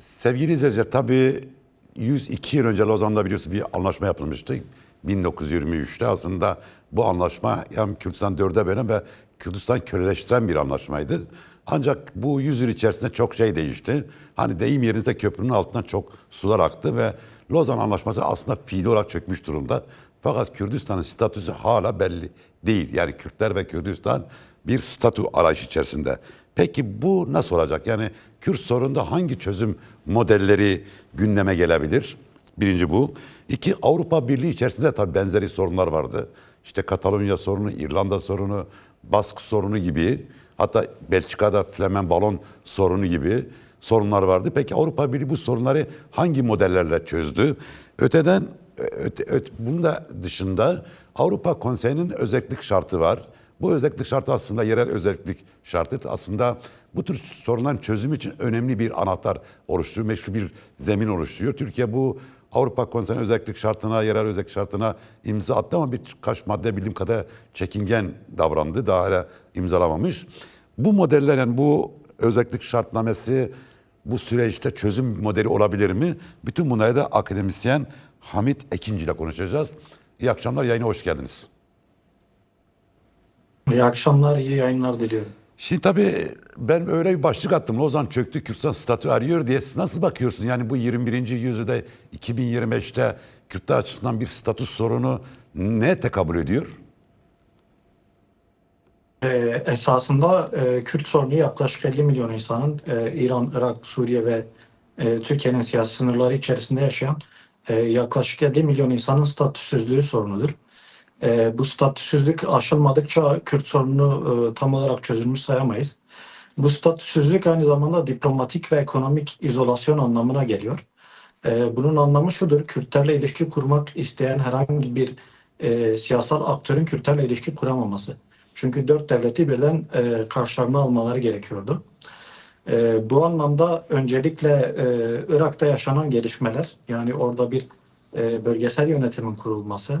Sevgili izleyiciler tabii 102 yıl önce Lozan'da biliyorsunuz bir anlaşma yapılmıştı. 1923'te aslında bu anlaşma hem Kürdistan dörde bölen ve Kürdistan köleleştiren bir anlaşmaydı. Ancak bu 100 yıl içerisinde çok şey değişti. Hani deyim yerinize köprünün altından çok sular aktı ve Lozan Anlaşması aslında fiili olarak çökmüş durumda. Fakat Kürdistan'ın statüsü hala belli değil. Yani Kürtler ve Kürdistan bir statü arayış içerisinde. Peki bu nasıl olacak? Yani Kürt sorununda hangi çözüm modelleri gündeme gelebilir? Birinci bu. İki Avrupa Birliği içerisinde tabii benzeri sorunlar vardı. İşte Katalonya sorunu, İrlanda sorunu, Bask sorunu gibi hatta Belçika'da Flemen balon sorunu gibi sorunlar vardı. Peki Avrupa Birliği bu sorunları hangi modellerle çözdü? Öteden öte, öte, bunun da dışında Avrupa Konseyi'nin özellik şartı var. Bu özellik şartı aslında yerel özellik şartı aslında bu tür sorunların çözümü için önemli bir anahtar oluşturuyor, meşru bir zemin oluşturuyor. Türkiye bu Avrupa Konseyi özellik şartına, yerel özellik şartına imza attı ama birkaç madde bildiğim kadar çekingen davrandı. Daha hala imzalamamış. Bu modellerin bu özellik şartnamesi bu süreçte çözüm modeli olabilir mi? Bütün bunları da akademisyen Hamit Ekinci ile konuşacağız. İyi akşamlar, yayına hoş geldiniz. İyi akşamlar, iyi yayınlar diliyorum. Şimdi tabii ben öyle bir başlık attım. Lozan çöktü, Kürtistan statü arıyor diye. Siz nasıl bakıyorsun? Yani bu 21. yüzyılda 2025'te Kürtler açısından bir statüs sorunu ne tekabül ediyor? Ee, esasında e, Kürt sorunu yaklaşık 50 milyon insanın e, İran, Irak, Suriye ve e, Türkiye'nin siyasi sınırları içerisinde yaşayan e, yaklaşık 50 milyon insanın statüsüzlüğü sorunudur. E, bu statüsüzlük aşılmadıkça Kürt sorununu e, tam olarak çözülmüş sayamayız. Bu statüsüzlük aynı zamanda diplomatik ve ekonomik izolasyon anlamına geliyor. E, bunun anlamı şudur, Kürtlerle ilişki kurmak isteyen herhangi bir e, siyasal aktörün Kürtlerle ilişki kuramaması. Çünkü dört devleti birden e, karşılarına almaları gerekiyordu. E, bu anlamda öncelikle e, Irak'ta yaşanan gelişmeler, yani orada bir e, bölgesel yönetimin kurulması,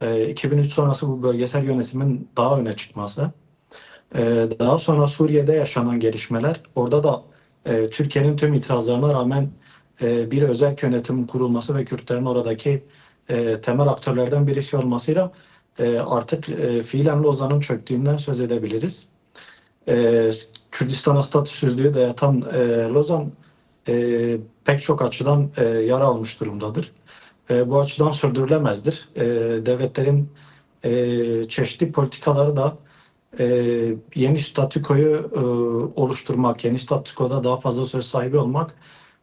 e, 2003 sonrası bu bölgesel yönetimin daha öne çıkması, e, daha sonra Suriye'de yaşanan gelişmeler, orada da e, Türkiye'nin tüm itirazlarına rağmen e, bir özel yönetimin kurulması ve Kürtlerin oradaki e, temel aktörlerden birisi olmasıyla e, artık e, fiilen Lozan'ın çöktüğünden söz edebiliriz. E, Kürdistan'a statüsüzlüğü dayatan e, Lozan e, pek çok açıdan e, yara almış durumdadır. E, bu açıdan sürdürülemezdir. E, devletlerin e, çeşitli politikaları da e, yeni statükoyu e, oluşturmak, yeni statükoda daha fazla söz sahibi olmak,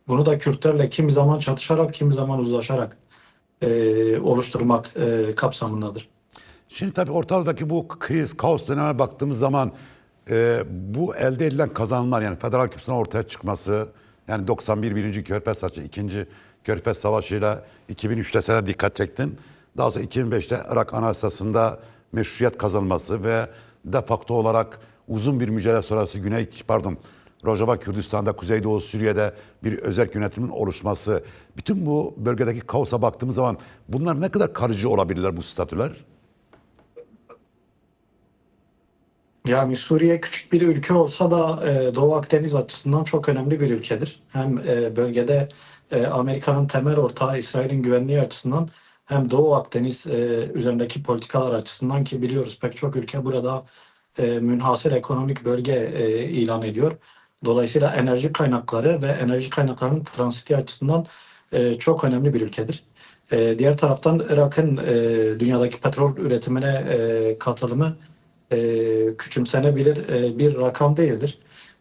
bunu da Kürtlerle kimi zaman çatışarak, kimi zaman uzlaşarak e, oluşturmak e, kapsamındadır. Şimdi tabii ortadaki bu kriz, kaos dönemine baktığımız zaman e, bu elde edilen kazanımlar yani Federal Kürtistan ortaya çıkması, yani 91 birinci Körfez Savaşı, ikinci Körfez Savaşı'yla 2003'te sen dikkat çektin. Daha sonra 2005'te Irak Anayasası'nda meşruiyet kazanması ve de facto olarak uzun bir mücadele sonrası Güney, pardon Rojava Kürdistan'da, Kuzeydoğu Suriye'de bir özel yönetimin oluşması. Bütün bu bölgedeki kaosa baktığımız zaman bunlar ne kadar kalıcı olabilirler bu statüler? Yani Suriye küçük bir ülke olsa da e, Doğu Akdeniz açısından çok önemli bir ülkedir. Hem e, bölgede e, Amerika'nın temel ortağı İsrail'in güvenliği açısından hem Doğu Akdeniz e, üzerindeki politikalar açısından ki biliyoruz pek çok ülke burada e, münhasır ekonomik bölge e, ilan ediyor. Dolayısıyla enerji kaynakları ve enerji kaynaklarının transiti açısından e, çok önemli bir ülkedir. E, diğer taraftan Irak'ın e, dünyadaki petrol üretimine e, katılımı e, küçümsenebilir e, bir rakam değildir.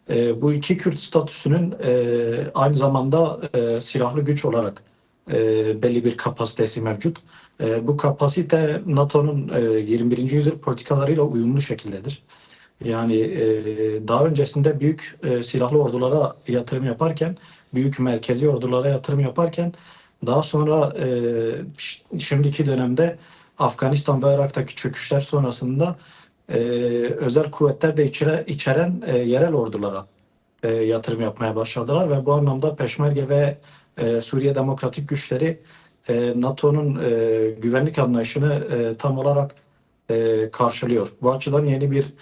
E, bu iki Kürt statüsünün e, aynı zamanda e, silahlı güç olarak e, belli bir kapasitesi mevcut. E, bu kapasite NATO'nun e, 21. yüzyıl politikalarıyla uyumlu şekildedir. Yani e, daha öncesinde büyük e, silahlı ordulara yatırım yaparken, büyük merkezi ordulara yatırım yaparken daha sonra e, şimdiki dönemde Afganistan ve Irak'taki çöküşler sonrasında e, özel kuvvetler de içere, içeren e, yerel ordulara e, yatırım yapmaya başladılar ve bu anlamda Peşmerge ve e, Suriye Demokratik Güçleri e, NATO'nun e, güvenlik anlayışını e, tam olarak e, karşılıyor. Bu açıdan yeni bir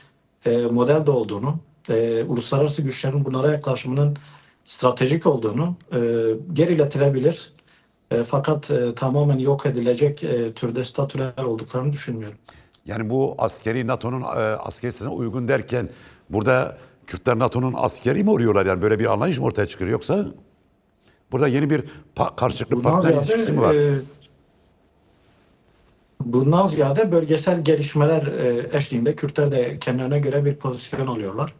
e, model de olduğunu, e, uluslararası güçlerin bunlara yaklaşımının stratejik olduğunu e, geriletilebilir. E, fakat e, tamamen yok edilecek e, türde statüler olduklarını düşünmüyorum. Yani bu askeri NATO'nun e, askerisine uygun derken burada Kürtler NATO'nun askeri mi oluyorlar yani böyle bir anlayış mı ortaya çıkıyor yoksa burada yeni bir pa- karşılıklı partner ilişkisi mi var? e, bundan ziyade bölgesel gelişmeler e, eşliğinde Kürtler de kendilerine göre bir pozisyon alıyorlar.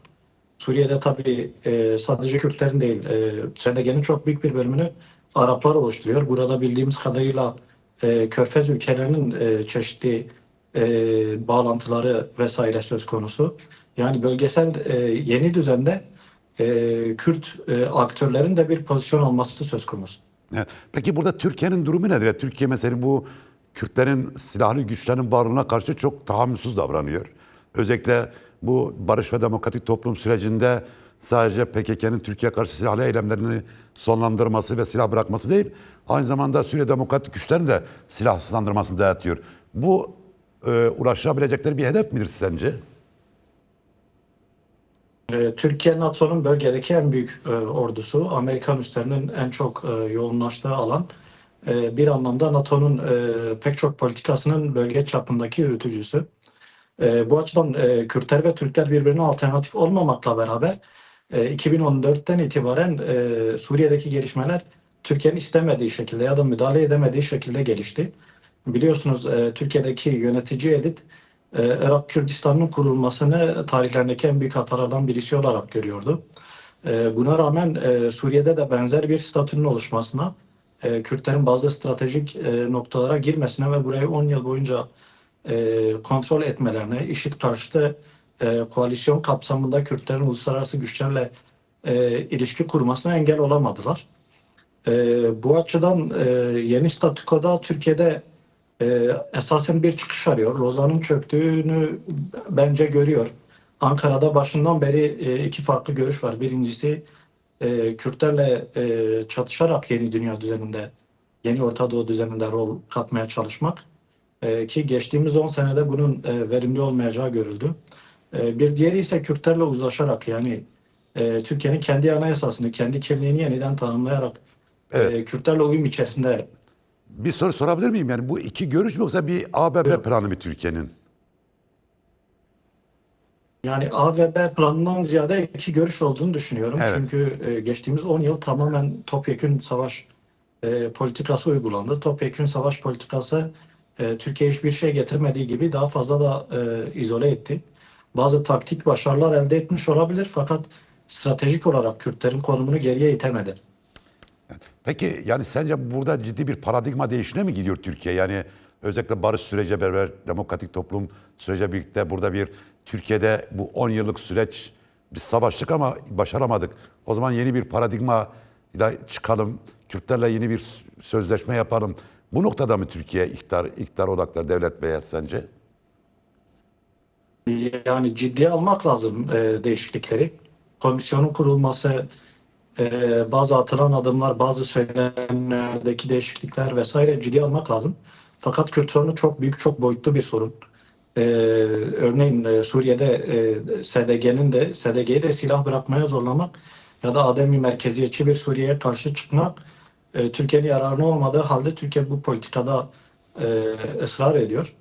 Suriye'de tabii e, sadece Kürtlerin değil, e, SDG'nin çok büyük bir bölümünü Araplar oluşturuyor. Burada bildiğimiz kadarıyla e, Körfez ülkelerinin e, çeşitli e, bağlantıları vesaire söz konusu. Yani bölgesel e, yeni düzende e, Kürt e, aktörlerin de bir pozisyon alması söz konusu. Peki burada Türkiye'nin durumu nedir? Türkiye mesela bu Kürtlerin silahlı güçlerin varlığına karşı çok tahammülsüz davranıyor. Özellikle bu barış ve demokratik toplum sürecinde sadece PKK'nın Türkiye karşı silahlı eylemlerini sonlandırması ve silah bırakması değil, aynı zamanda Suriye demokratik güçlerin de silahsızlandırmasını dayatıyor. Bu e, ulaşabilecekleri bir hedef midir sence? Ee, Türkiye NATO'nun bölgedeki en büyük e, ordusu, Amerikan üslerinin en çok e, yoğunlaştığı alan. E, bir anlamda NATO'nun e, pek çok politikasının bölge çapındaki yürütücüsü. E, bu açıdan e, Kürtler ve Türkler birbirine alternatif olmamakla beraber e, 2014'ten itibaren e, Suriye'deki gelişmeler Türkiye'nin istemediği şekilde ya da müdahale edemediği şekilde gelişti. Biliyorsunuz e, Türkiye'deki yönetici elit e, Irak Kürdistan'ın kurulmasını tarihlerindeki en büyük hatalardan birisi olarak görüyordu. E, buna rağmen e, Suriye'de de benzer bir statünün oluşmasına, e, Kürtlerin bazı stratejik e, noktalara girmesine ve burayı 10 yıl boyunca e, kontrol etmelerine, IŞİD karşıtı e, koalisyon kapsamında Kürtlerin uluslararası güçlerle e, ilişki kurmasına engel olamadılar. E, bu açıdan e, yeni statükoda Türkiye'de e, esasen bir çıkış arıyor. Lozan'ın çöktüğünü bence görüyor. Ankara'da başından beri e, iki farklı görüş var. Birincisi e, Kürtlerle e, çatışarak yeni dünya düzeninde, yeni Orta Doğu düzeninde rol katmaya çalışmak. E, ki geçtiğimiz 10 senede bunun e, verimli olmayacağı görüldü. E, bir diğeri ise Kürtlerle uzlaşarak yani e, Türkiye'nin kendi anayasasını, kendi kimliğini yeniden tanımlayarak Evet. e, Kürtlerle uyum içerisinde Bir soru sorabilir miyim? Yani bu iki görüş mü yoksa bir ABB Evet. planı mı Türkiye'nin? Yani A ve B planından ziyade iki görüş olduğunu düşünüyorum. Evet. Çünkü e, geçtiğimiz 10 yıl tamamen topyekün savaş e, politikası uygulandı. Topyekün savaş politikası e, Türkiye hiçbir şey getirmediği gibi daha fazla da e, izole etti. Bazı taktik başarılar elde etmiş olabilir fakat stratejik olarak Kürtlerin konumunu geriye itemedi. Peki yani sence burada ciddi bir paradigma değişine mi gidiyor Türkiye? Yani özellikle barış sürece beraber demokratik toplum sürece birlikte burada bir Türkiye'de bu 10 yıllık süreç biz savaştık ama başaramadık. O zaman yeni bir paradigma ile çıkalım. Kürtlerle yeni bir sözleşme yapalım. Bu noktada mı Türkiye iktidar, iktidar odaklı devlet veya sence? Yani ciddiye almak lazım e, değişiklikleri. Komisyonun kurulması, e, bazı atılan adımlar, bazı söylemlerdeki değişiklikler vesaire ciddiye almak lazım. Fakat Kürt sorunu çok büyük, çok boyutlu bir sorun. E, örneğin e, Suriye'de e, SDG'nin de SDG'yi de silah bırakmaya zorlamak ya da ademi merkeziyetçi bir Suriye'ye karşı çıkmak e, Türkiye'nin yararına olmadığı halde Türkiye bu politikada e, ısrar ediyor.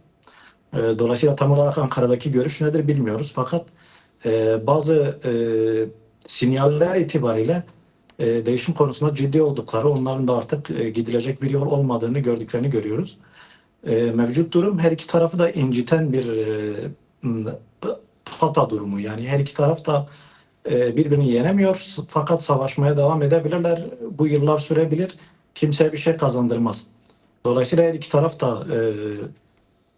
E, Dolayısıyla tam olarak Ankara'daki görüş nedir bilmiyoruz. Fakat bazı e, sinyaller itibariyle e, değişim konusunda ciddi oldukları, onların da artık e, gidilecek bir yol olmadığını gördüklerini görüyoruz. E, mevcut durum her iki tarafı da inciten bir e, durumu. Yani her iki taraf da birbirini yenemiyor fakat savaşmaya devam edebilirler. Bu yıllar sürebilir. Kimseye bir şey kazandırmaz. Dolayısıyla her iki taraf da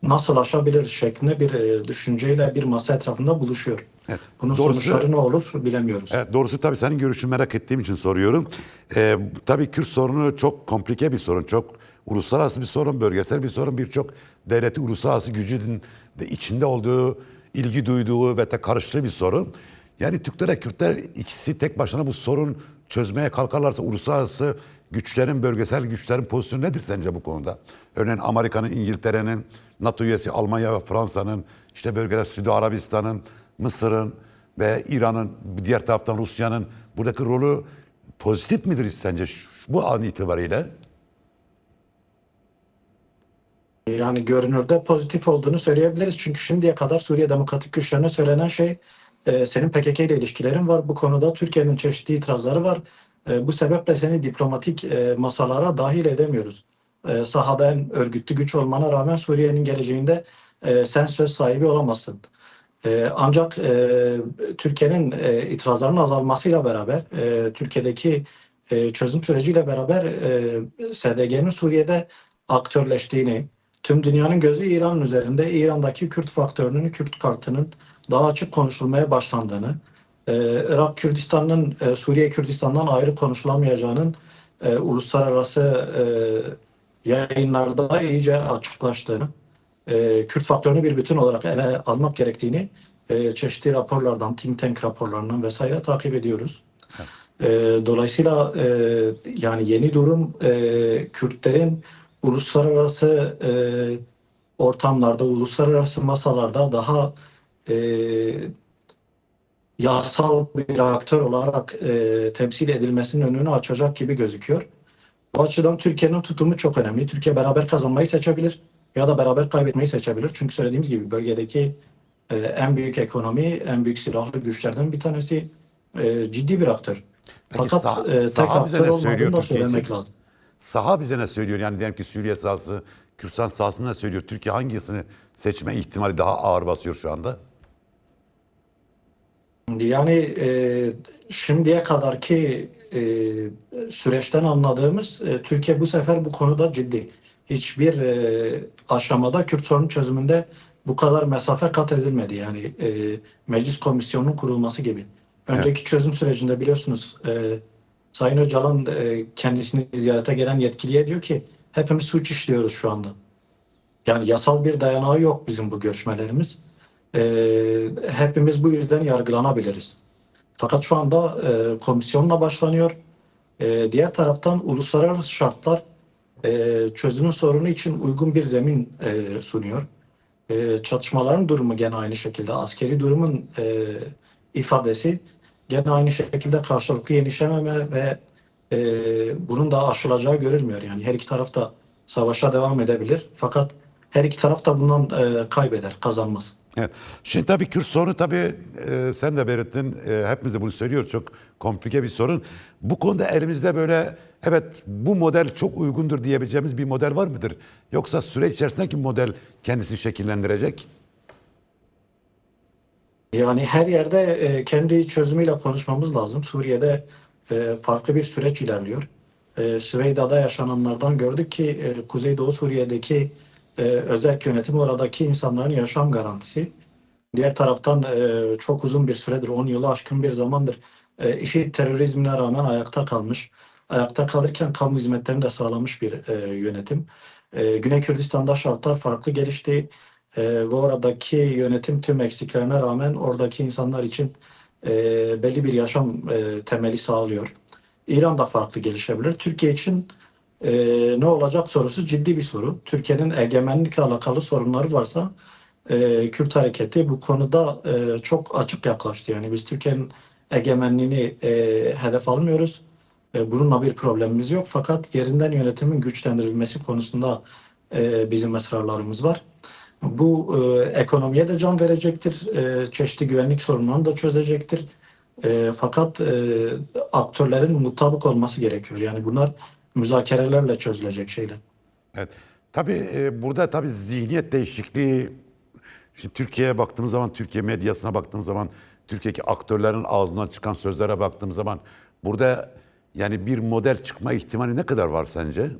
nasıl aşabilir şeklinde bir e, düşünceyle bir masa etrafında buluşuyor. Evet. Bunun Doğrusu- sonuçları ne olur bilemiyoruz. Evet, doğrusu tabii senin görüşünü merak ettiğim için soruyorum. Ee, tabii Kürt sorunu çok komplike bir sorun. Çok uluslararası bir sorun, bölgesel bir sorun. Birçok devleti uluslararası gücün de içinde olduğu, ilgi duyduğu ve de karıştığı bir sorun. Yani Türkler Kürtler ikisi tek başına bu sorun çözmeye kalkarlarsa uluslararası güçlerin, bölgesel güçlerin pozisyonu nedir sence bu konuda? Örneğin Amerika'nın, İngiltere'nin, NATO üyesi Almanya ve Fransa'nın, işte bölgeler Suudi Arabistan'ın, Mısır'ın ve İran'ın, diğer taraftan Rusya'nın buradaki rolü pozitif midir sence bu an itibariyle? Yani görünürde pozitif olduğunu söyleyebiliriz. Çünkü şimdiye kadar Suriye Demokratik Güçlerine söylenen şey e, senin PKK ile ilişkilerin var. Bu konuda Türkiye'nin çeşitli itirazları var. E, bu sebeple seni diplomatik e, masalara dahil edemiyoruz. E, sahada en örgütlü güç olmana rağmen Suriye'nin geleceğinde e, sen söz sahibi olamazsın. E, ancak e, Türkiye'nin e, itirazlarının azalmasıyla beraber e, Türkiye'deki e, çözüm süreciyle beraber e, SDG'nin Suriye'de aktörleştiğini, tüm dünyanın gözü İran üzerinde İran'daki Kürt faktörünün, Kürt kartının daha açık konuşulmaya başlandığını, e, Irak Kürdistan'ın e, Suriye Kürdistan'dan ayrı konuşulamayacağının e, uluslararası e, yayınlarda iyice açıklaştığını, e, Kürt faktörünü bir bütün olarak ele almak gerektiğini e, çeşitli raporlardan, think tank raporlarından vesaire takip ediyoruz. E, dolayısıyla e, yani yeni durum e, Kürtlerin uluslararası e, ortamlarda, uluslararası masalarda daha e, yasal bir aktör olarak e, temsil edilmesinin önünü açacak gibi gözüküyor. Bu açıdan Türkiye'nin tutumu çok önemli. Türkiye beraber kazanmayı seçebilir ya da beraber kaybetmeyi seçebilir. Çünkü söylediğimiz gibi bölgedeki e, en büyük ekonomi, en büyük silahlı güçlerden bir tanesi e, ciddi bir aktör. Peki Fakat sah- e, tek saha bize aktör olmadığını söylüyor da söylemek için? lazım. Saha bize ne söylüyor? Yani diyelim ki Suriye sahası, Kürdistan sahasını ne söylüyor? Türkiye hangisini seçme ihtimali daha ağır basıyor şu anda? Yani e, şimdiye kadarki e, süreçten anladığımız e, Türkiye bu sefer bu konuda ciddi. Hiçbir e, aşamada Kürt sorunu çözümünde bu kadar mesafe kat edilmedi. Yani e, meclis komisyonunun kurulması gibi. Önceki çözüm sürecinde biliyorsunuz e, Sayın Öcalan e, kendisini ziyarete gelen yetkiliye diyor ki hepimiz suç işliyoruz şu anda. Yani yasal bir dayanağı yok bizim bu görüşmelerimiz. Ee, hepimiz bu yüzden yargılanabiliriz. Fakat şu anda e, komisyonla başlanıyor. E, diğer taraftan uluslararası şartlar e, çözümün sorunu için uygun bir zemin e, sunuyor. E, çatışmaların durumu gene aynı şekilde, askeri durumun e, ifadesi gene aynı şekilde karşılıklı yenişememe ve e, bunun da aşılacağı görülmüyor. Yani her iki taraf da savaşa devam edebilir. Fakat her iki taraf da bundan e, kaybeder, kazanmaz. Evet. Şimdi tabii Kürt sorunu tabii e, sen de belirttin. E, hepimiz de bunu söylüyoruz. Çok komplike bir sorun. Bu konuda elimizde böyle evet bu model çok uygundur diyebileceğimiz bir model var mıdır? Yoksa süreç içerisindeki model kendisini şekillendirecek? Yani her yerde e, kendi çözümüyle konuşmamız lazım. Suriye'de e, farklı bir süreç ilerliyor. E, Süveyda'da yaşananlardan gördük ki e, Kuzeydoğu Suriye'deki e, özel yönetim oradaki insanların yaşam garantisi. Diğer taraftan e, çok uzun bir süredir, 10 yılı aşkın bir zamandır e, işi terörizmine rağmen ayakta kalmış. Ayakta kalırken kamu hizmetlerini de sağlamış bir e, yönetim. E, Güney Kürdistan'da şartlar farklı gelişti. E, ve oradaki yönetim tüm eksiklerine rağmen oradaki insanlar için e, belli bir yaşam e, temeli sağlıyor. İran da farklı gelişebilir. Türkiye için e, ne olacak sorusu ciddi bir soru. Türkiye'nin egemenlikle alakalı sorunları varsa e, Kürt hareketi bu konuda e, çok açık yaklaştı. Yani biz Türkiye'nin egemenliğini e, hedef almıyoruz. E, bununla bir problemimiz yok. Fakat yerinden yönetimin güçlendirilmesi konusunda e, bizim ısrarlarımız var. Bu e, ekonomiye de can verecektir. E, çeşitli güvenlik sorunlarını da çözecektir. E, fakat e, aktörlerin mutabık olması gerekiyor. Yani bunlar müzakerelerle çözülecek şeyler. Evet. Tabii e, burada tabii zihniyet değişikliği Şimdi Türkiye'ye baktığımız zaman, Türkiye medyasına baktığımız zaman, Türkiye'deki aktörlerin ağzından çıkan sözlere baktığımız zaman burada yani bir model çıkma ihtimali ne kadar var sence?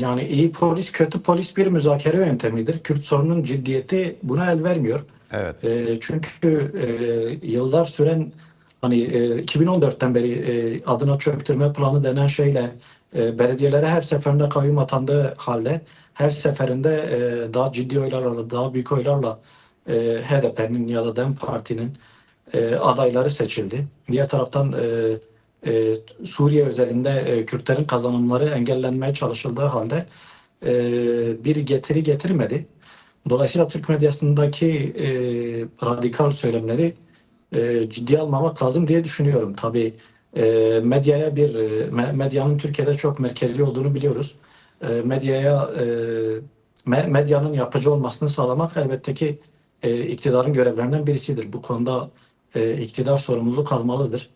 Yani iyi polis, kötü polis bir müzakere yöntemidir. Kürt sorunun ciddiyeti buna el vermiyor. Evet. E, çünkü e, yıllar süren hani e, 2014'ten beri e, adına çöktürme planı denen şeyle e, belediyelere her seferinde kayyum atandığı halde her seferinde e, daha ciddi oylarla, daha büyük oylarla e, HDP'nin ya da DEM Parti'nin e, adayları seçildi. Diğer taraftan e, e, Suriye özelinde e, Kürtlerin kazanımları engellenmeye çalışıldığı halde e, bir getiri getirmedi. Dolayısıyla Türk medyasındaki e, radikal söylemleri e, ciddiye almamak lazım diye düşünüyorum. Tabii e, medyaya bir e, me- medyanın Türkiye'de çok merkezi olduğunu biliyoruz. E, medyaya e, me- medyanın yapıcı olmasını sağlamak elbette ki e, iktidarın görevlerinden birisidir. Bu konuda e, iktidar sorumluluk almalıdır.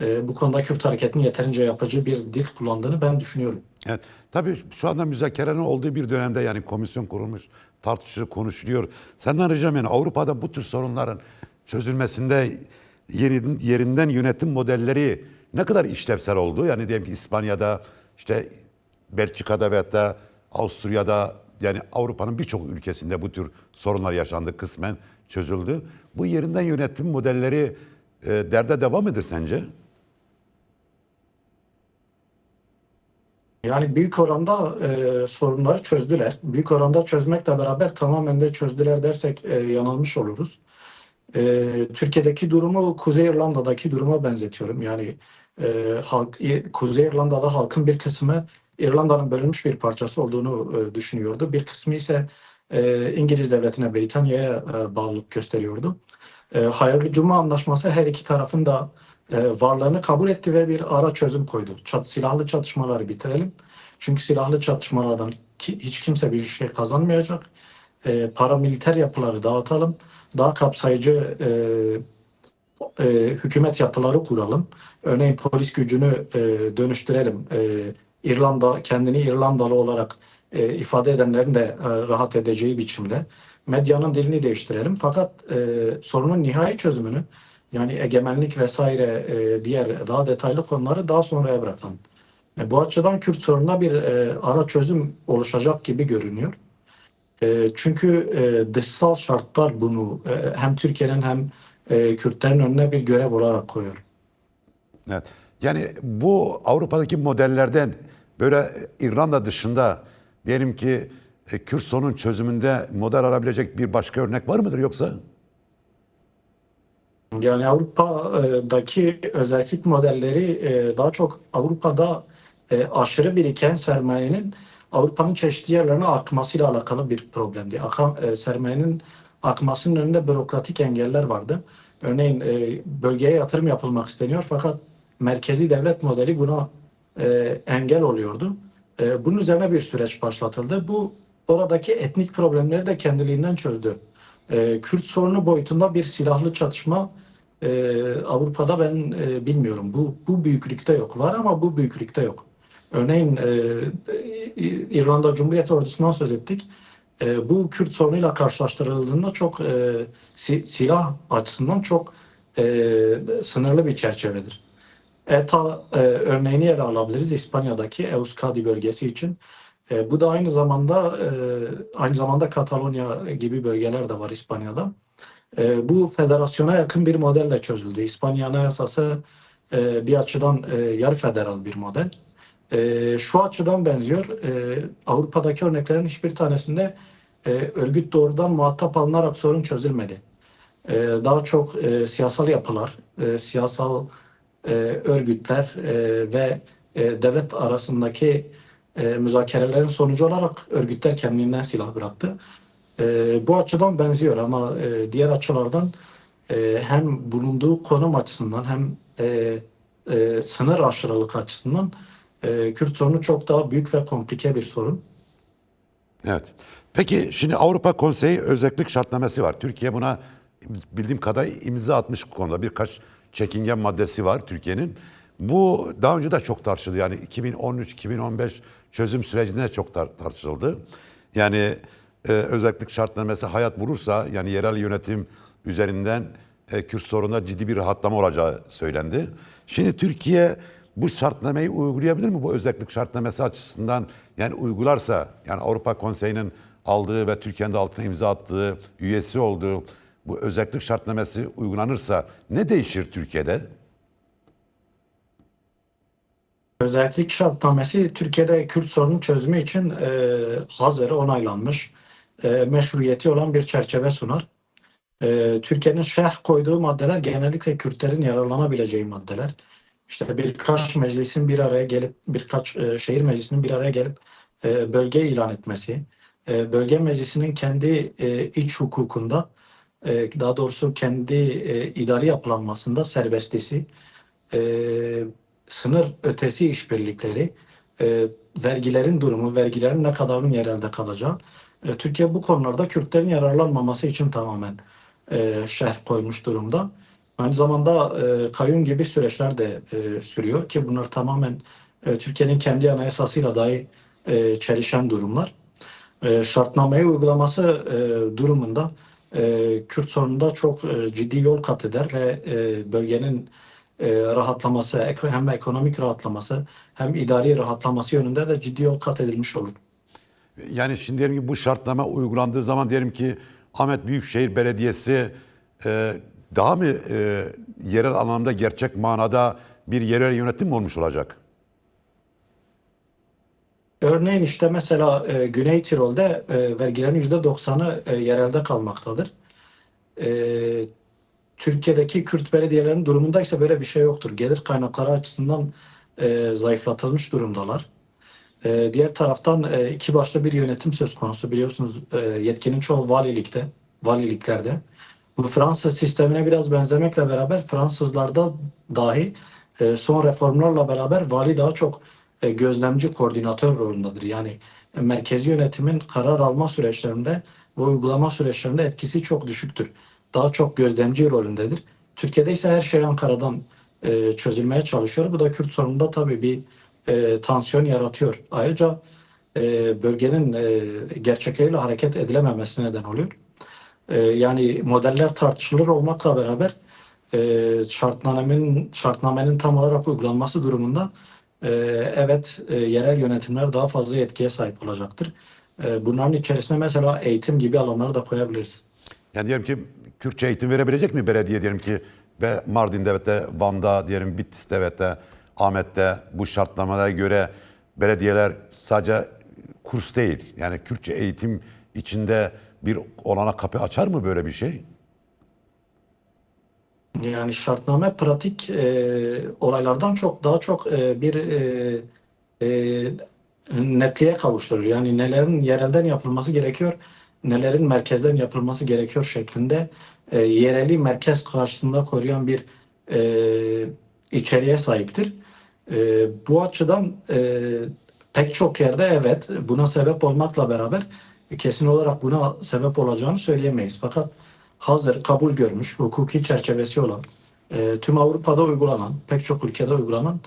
E, bu konuda Kürt hareketinin yeterince yapıcı bir dil kullandığını ben düşünüyorum. Evet. Tabii şu anda müzakerenin olduğu bir dönemde yani komisyon kurulmuş, tartışılır, konuşuluyor. Senden ricam yani Avrupa'da bu tür sorunların çözülmesinde yerin, yerinden yönetim modelleri ne kadar işlevsel oldu? Yani diyelim ki İspanya'da, işte Belçika'da veyahut da Avusturya'da yani Avrupa'nın birçok ülkesinde bu tür sorunlar yaşandı, kısmen çözüldü. Bu yerinden yönetim modelleri e, derde devam edir sence? Yani büyük oranda e, sorunları çözdüler. Büyük oranda çözmekle beraber tamamen de çözdüler dersek e, yanılmış oluruz. E, Türkiye'deki durumu Kuzey İrlanda'daki duruma benzetiyorum. Yani e, halk Kuzey İrlanda'da halkın bir kısmı İrlanda'nın bölünmüş bir parçası olduğunu e, düşünüyordu. Bir kısmı ise e, İngiliz devletine, Britanya'ya e, bağlılık gösteriyordu. E, Hayırlı Cuma Anlaşması her iki tarafın da e, varlığını kabul etti ve bir ara çözüm koydu. Çat, silahlı çatışmaları bitirelim. Çünkü silahlı çatışmalardan ki, hiç kimse bir şey kazanmayacak. E, paramiliter yapıları dağıtalım. Daha kapsayıcı e, e, hükümet yapıları kuralım. Örneğin polis gücünü e, dönüştürelim. E, İrlanda kendini İrlandalı olarak e, ifade edenlerin de e, rahat edeceği biçimde. Medyanın dilini değiştirelim. Fakat e, sorunun nihai çözümünü yani egemenlik vesaire e, diğer daha detaylı konuları daha sonraya bırakalım. E, bu açıdan Kürt sorununa bir e, ara çözüm oluşacak gibi görünüyor. E, çünkü e, dışsal şartlar bunu e, hem Türkiye'nin hem e, Kürtlerin önüne bir görev olarak koyuyor. Evet. Yani bu Avrupa'daki modellerden böyle İrlanda dışında diyelim ki Kürt sorunun çözümünde model alabilecek bir başka örnek var mıdır yoksa? Yani Avrupa'daki özellik modelleri daha çok Avrupa'da aşırı biriken sermayenin Avrupa'nın çeşitli yerlerine akmasıyla alakalı bir problemdi. Akan, e, sermayenin akmasının önünde bürokratik engeller vardı. Örneğin e, bölgeye yatırım yapılmak isteniyor fakat merkezi devlet modeli buna e, engel oluyordu. E, bunun üzerine bir süreç başlatıldı. Bu oradaki etnik problemleri de kendiliğinden çözdü. E, Kürt sorunu boyutunda bir silahlı çatışma e, Avrupa'da ben e, bilmiyorum. Bu bu büyüklükte yok. Var ama bu büyüklükte yok. Örneğin e, İrlanda Cumhuriyet Ordusu'ndan söz ettik. E, bu Kürt sorunuyla karşılaştırıldığında çok e, si- silah açısından çok e, sınırlı bir çerçevedir. ETA e, örneğini ele alabiliriz İspanya'daki Euskadi bölgesi için. E, bu da aynı zamanda e, aynı zamanda Katalonya gibi bölgeler de var İspanya'da. E, bu federasyona yakın bir modelle çözüldü. İspanya Anayasası e, bir açıdan e, yarı federal bir model. E, şu açıdan benziyor. E, Avrupa'daki örneklerin hiçbir tanesinde e, örgüt doğrudan muhatap alınarak sorun çözülmedi. E, daha çok e, siyasal yapılar, e, siyasal e, örgütler e, ve e, devlet arasındaki e, müzakerelerin sonucu olarak örgütler kendinden silah bıraktı. E, bu açıdan benziyor ama e, diğer açılardan e, hem bulunduğu konum açısından hem e, e, sınır aşırılık açısından e, Kürt sorunu çok daha büyük ve komplike bir sorun. Evet. Peki şimdi Avrupa Konseyi özellik şartnaması var. Türkiye buna bildiğim kadar imza atmış konuda birkaç çekingen maddesi var Türkiye'nin. Bu daha önce de çok tartışıldı. Yani 2013-2015 çözüm sürecinde de çok tar- tartışıldı. Yani e, özellik şartnaması hayat bulursa yani yerel yönetim üzerinden e, Kürt sorununda ciddi bir rahatlama olacağı söylendi. Şimdi Türkiye bu şartnameyi uygulayabilir mi bu özellik şartnaması açısından? Yani uygularsa yani Avrupa Konseyi'nin aldığı ve Türkiye'nin de altına imza attığı, üyesi olduğu bu özellik şartnaması uygulanırsa ne değişir Türkiye'de? Özellik şartnamesi Türkiye'de Kürt sorunu çözümü için e, hazır, onaylanmış, e, meşruiyeti olan bir çerçeve sunar. E, Türkiye'nin şerh koyduğu maddeler genellikle Kürtlerin yararlanabileceği maddeler. İşte birkaç meclisin bir araya gelip, birkaç e, şehir meclisinin bir araya gelip e, bölge ilan etmesi, e, bölge meclisinin kendi e, iç hukukunda e, daha doğrusu kendi e, idari yapılanmasında serbestisi, e, sınır ötesi işbirlikleri, e, vergilerin durumu, vergilerin ne kadarının yerelde kalacağı. E, Türkiye bu konularda Kürtlerin yararlanmaması için tamamen e, şerh koymuş durumda. Aynı zamanda e, kayyum gibi süreçler de e, sürüyor ki bunlar tamamen e, Türkiye'nin kendi anayasasıyla dahi e, çelişen durumlar. E, şartnameyi uygulaması e, durumunda e, Kürt sorununda çok e, ciddi yol kat eder ve e, bölgenin e, rahatlaması, hem ekonomik rahatlaması hem idari rahatlaması yönünde de ciddi yol kat edilmiş olur. Yani şimdi diyelim ki bu şartname uygulandığı zaman diyelim ki Ahmet Büyükşehir Belediyesi e, daha mı e, yerel anlamda gerçek manada bir yerel yönetim mi olmuş olacak? Örneğin işte mesela e, Güney Tirol'de e, vergilerin %90'ı e, yerelde kalmaktadır. E, Türkiye'deki Kürt belediyelerinin durumunda ise böyle bir şey yoktur. Gelir kaynakları açısından e, zayıflatılmış durumdalar. E, diğer taraftan e, iki başlı bir yönetim söz konusu biliyorsunuz e, yetkinin çoğu valilikte, valiliklerde. Bu Fransız sistemine biraz benzemekle beraber Fransızlarda dahi e, son reformlarla beraber vali daha çok e, gözlemci koordinatör rolündedir. Yani e, merkezi yönetimin karar alma süreçlerinde ve uygulama süreçlerinde etkisi çok düşüktür. Daha çok gözlemci rolündedir. Türkiye'de ise her şey Ankara'dan e, çözülmeye çalışıyor. Bu da Kürt sorununda tabii bir e, tansiyon yaratıyor. Ayrıca e, bölgenin e, gerçekleriyle hareket edilememesine neden oluyor. E, yani modeller tartışılır olmakla beraber e, şartnamenin şartnamenin tam olarak uygulanması durumunda e, evet e, yerel yönetimler daha fazla yetkiye sahip olacaktır. E, bunların içerisine mesela eğitim gibi alanları da koyabiliriz. Yani diyelim ki Kürtçe eğitim verebilecek mi belediye diyelim ki ve Mardin'de ve de Van'da diyelim Bitlis'te ve de Ahmet'te bu şartnamalara göre belediyeler sadece kurs değil yani Kürtçe eğitim içinde bir olana kapı açar mı böyle bir şey? Yani şartname pratik e, olaylardan çok daha çok e, bir e, e, netliğe kavuşturur. Yani nelerin yerelden yapılması gerekiyor, nelerin merkezden yapılması gerekiyor şeklinde e, yereli merkez karşısında koruyan bir e, içeriğe sahiptir. E, bu açıdan e, pek çok yerde evet buna sebep olmakla beraber kesin olarak buna sebep olacağını söyleyemeyiz. Fakat hazır kabul görmüş hukuki çerçevesi olan e, tüm Avrupa'da uygulanan pek çok ülkede uygulanan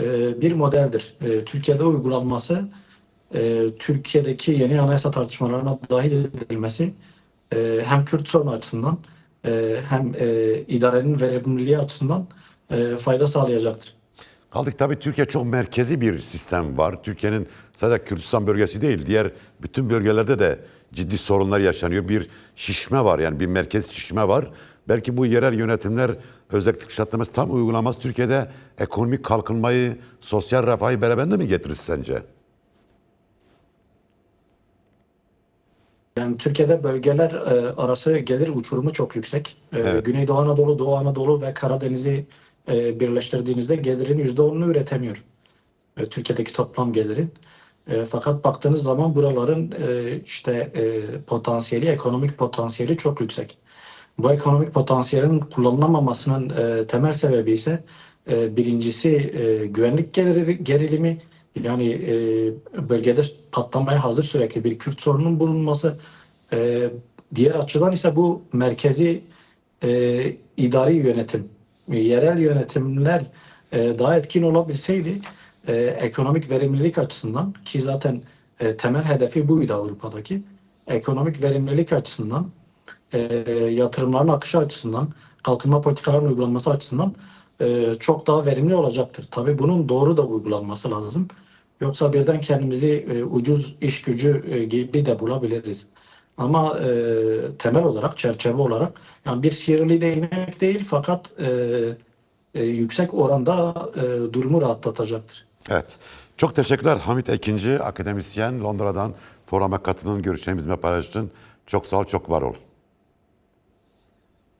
e, bir modeldir. E, Türkiye'de uygulanması e, Türkiye'deki yeni anayasa tartışmalarına dahil edilmesi e, hem Kürt sorunu açısından e, hem e, idarenin verimliliği açısından e, fayda sağlayacaktır. Kaldık tabii Türkiye çok merkezi bir sistem var. Türkiye'nin sadece Kürdistan bölgesi değil, diğer bütün bölgelerde de ciddi sorunlar yaşanıyor. Bir şişme var yani bir merkez şişme var. Belki bu yerel yönetimler özellikle kuşatlaması tam uygulaması Türkiye'de ekonomik kalkınmayı, sosyal refahı beraberinde mi getirir sence? Yani Türkiye'de bölgeler e, arası gelir uçurumu çok yüksek. E, Evet. Güneydoğu Anadolu, Doğu Anadolu ve Karadeniz'i e, birleştirdiğinizde gelirin %10'unu üretemiyor. E, Türkiye'deki toplam gelirin. E, fakat baktığınız zaman buraların e, işte e, potansiyeli, ekonomik potansiyeli çok yüksek. Bu ekonomik potansiyelin kullanılamamasının e, temel sebebi ise e, birincisi e, güvenlik gerilimi yani e, bölgede patlamaya hazır sürekli bir Kürt sorunun bulunması. E, diğer açıdan ise bu merkezi e, idari yönetim, yerel yönetimler e, daha etkin olabilseydi e, ekonomik verimlilik açısından ki zaten e, temel hedefi buydu Avrupa'daki ekonomik verimlilik açısından e, yatırımların akışı açısından, kalkınma politikalarının uygulanması açısından e, çok daha verimli olacaktır. Tabii bunun doğru da uygulanması lazım. Yoksa birden kendimizi e, ucuz iş gücü e, gibi de bulabiliriz. Ama e, temel olarak, çerçeve olarak yani bir sihirli değnek değil fakat e, e, yüksek oranda e, durumu rahatlatacaktır. Evet. Çok teşekkürler Hamit Ekinci, akademisyen Londra'dan programa katıldığın görüşlerimi bizimle paylaştın. Çok sağ ol, çok var ol.